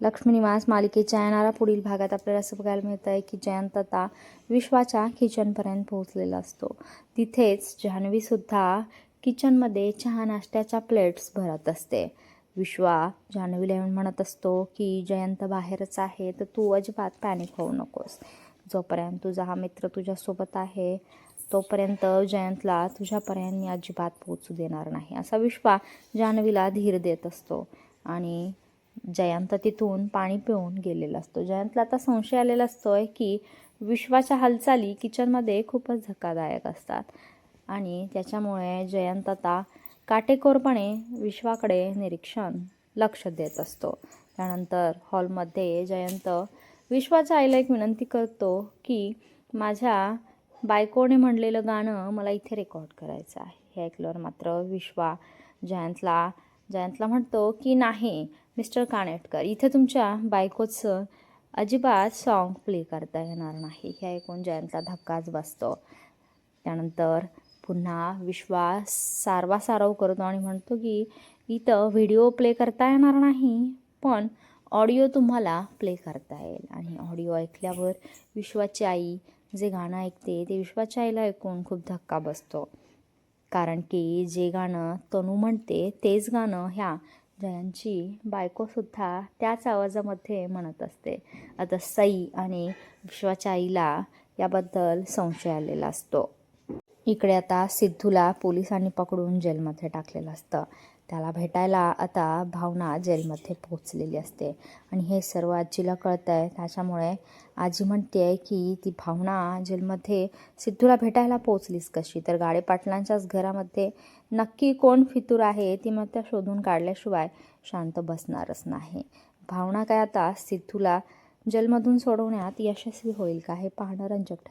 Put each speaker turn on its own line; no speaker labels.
लक्ष्मी निवास मालिकेच्या येणाऱ्या पुढील भागात आपल्याला असं बघायला मिळतं आहे की जयंत आता विश्वाच्या किचनपर्यंत पोहोचलेला असतो. तिथेच जान्हवीसुद्धा किचनमध्ये चहा नाश्त्याच्या प्लेट्स भरत असते. विश्वा जान्हवीला येऊन म्हणत असतो की जयंत बाहेरच आहे तर तू अजिबात पॅनिक होऊ नकोस. जोपर्यंत तुझा हा मित्र तुझ्यासोबत आहे तोपर्यंत जयंतला तुझ्यापर्यंत मी अजिबात पोचू देणार नाही. असा विश्वा जान्हवीला धीर देत असतो. आणि जयंत तिथून पाणी पिऊन गेलेला असतो. जयंतला आता संशय आलेला असतोय की विश्वाच्या हालचाली किचनमध्ये खूपच धक्कादायक असतात. आणि त्याच्यामुळे जयंत आता काटेकोरपणे विश्वाकडे निरीक्षण लक्ष देत असतो. त्यानंतर हॉलमध्ये जयंत विश्वाच्या आईला एक विनंती करतो की माझ्या बायकोने म्हणलेलं गाणं मला इथे रेकॉर्ड करायचं आहे. हे ऐकल्यावर मात्र विश्वा जयंतला जयंतला म्हणतो की नाही मिस्टर कानेटकर इथे तुमच्या बायकोचं अजिबात सॉन्ग प्ले करता येणार नाही. हे ऐकून जयंतला धक्काच बसतो. त्यानंतर पुन्हा विश्वास सारवा सारव करतो आणि म्हणतो की इथं व्हिडिओ प्ले करता येणार नाही पण ऑडिओ तुम्हाला प्ले करता येईल. आणि ऑडिओ ऐकल्यावर विश्वाची आई जे गाणं ऐकते ते विश्वाच्या आईला ऐकून खूप धक्का बसतो. कारण की जे गाणं तनू म्हणते तेच गाणं ह्या जयांची बायकोसुद्धा त्याच आवाजामध्ये म्हणत असते. आता सई आणि विश्वाच्या आईला याबद्दल संशय आलेला असतो. इकडे आता सिद्धूला पोलिसांनी पकडून जेलमध्ये टाकलेलं असतं. त्याला भेटायला आता भावना जेलमध्ये पोहोचलेली असते. आणि हे सर्व आजीला कळतं आहे त्याच्यामुळे आजी म्हणते आहे की ती भावना जेलमध्ये सिद्धूला भेटायला पोहोचलीस कशी? तर गाडे पाटलांच्याच घरामध्ये नक्की कोण फितूर आहे ती मग त्या शोधून काढल्याशिवाय शांत बसणारच नाही. भावना काय आता सिद्धूला जेलमधून सोडवण्यात यशस्वी होईल का हे पाहणं रंजक ठरेल.